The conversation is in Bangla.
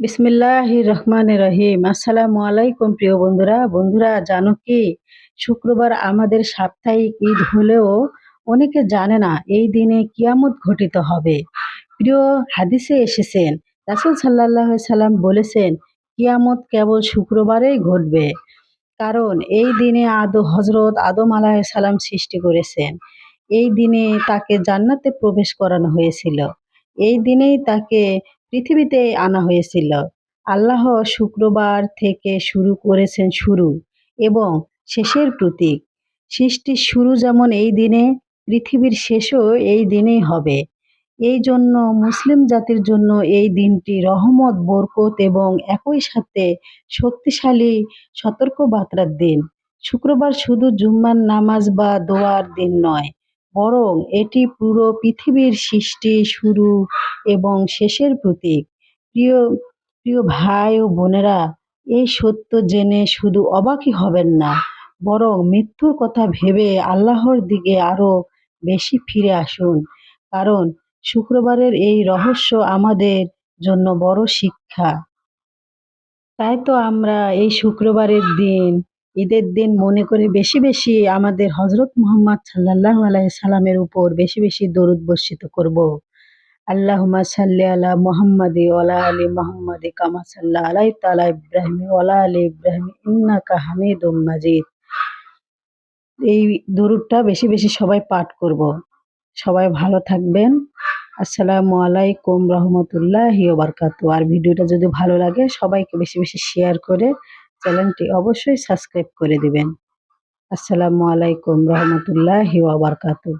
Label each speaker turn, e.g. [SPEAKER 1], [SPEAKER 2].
[SPEAKER 1] বিসমিল্লাহ রহমান রহিম। আসসালামু আলাইকুম প্রিয় বন্ধুরা। বন্ধুরা, জানো কি? শুক্রবার আমাদের সাপ্তাহিক ঈদ হলেও অনেকে জানে না, এই দিনে কিয়ামত ঘটিত হবে। প্রিয় হাদিসে এসেছেন, রাসুল সাল্লাহ সাল্লাম বলেছেন, কিয়ামত কেবল শুক্রবারেই ঘটবে। কারণ এই দিনে আদো হজরত আদম আলাহ সালাম সৃষ্টি করেছেন। এই দিনে তাকে জান্নাতে প্রবেশ করানো হয়েছিল। এই দিনেই তাকে পৃথিবীতে আনা হয়েছিল। আল্লাহ শুক্রবার থেকে শুরু করেছেন শুরু এবং শেষের প্রতীক। সৃষ্টির শুরু যেমন এই দিনে, পৃথিবীর শেষও এই দিনেই হবে। এই জন্য মুসলিম জাতির জন্য এই দিনটি রহমত, বরকত এবং একই সাথে শক্তিশালী সতর্ক বার্তার দিন। শুক্রবার শুধু জুম্মার নামাজ বা দোয়ার দিন নয় বরং এটি পুরো পৃথিবীর সৃষ্টি শুরু এবং শেষের প্রতীক। প্রিয় প্রিয় ভাই ও বোনেরা, এই সত্য জেনে শুধু অবাকই হবেন না, বরং মৃত্যুর কথা ভেবে আল্লাহর দিকে আরও বেশি ফিরে আসুন। কারণ শুক্রবারের এই রহস্য আমাদের জন্য বড় শিক্ষা। তাই তো আমরা এই শুক্রবারের দিন ঈদের দিন মনে করে বেশি বেশি আমাদের হজরত মোহাম্মদ সাল্লাহ আলাই সালামের উপর বেশি বেশি দরুদ বর্ষিত করব। আল্লাহুমা সাল্লি আলা মোহাম্মদে ওলা আলী মোহাম্মদে কামা সাল্লাহ আলাই তালা ইব্রাহিম ওলা আলী ইব্রাহিম ইন্নাকা হামিদুম মাজিদ। এই দরুদটা বেশি বেশি সবাই পাঠ করব। সবাই ভালো থাকবেন। আসসালামু আলাইকুম রহমতুল্লাহ বারকাত আর ভিডিওটা যদি ভালো লাগে সবাইকে বেশি বেশি শেয়ার করে চ্যানেলটি অবশ্যই সাবস্ক্রাইব করে দিবেন। আসসালামু আলাইকুম রহমতুল্লাহ বারকাতু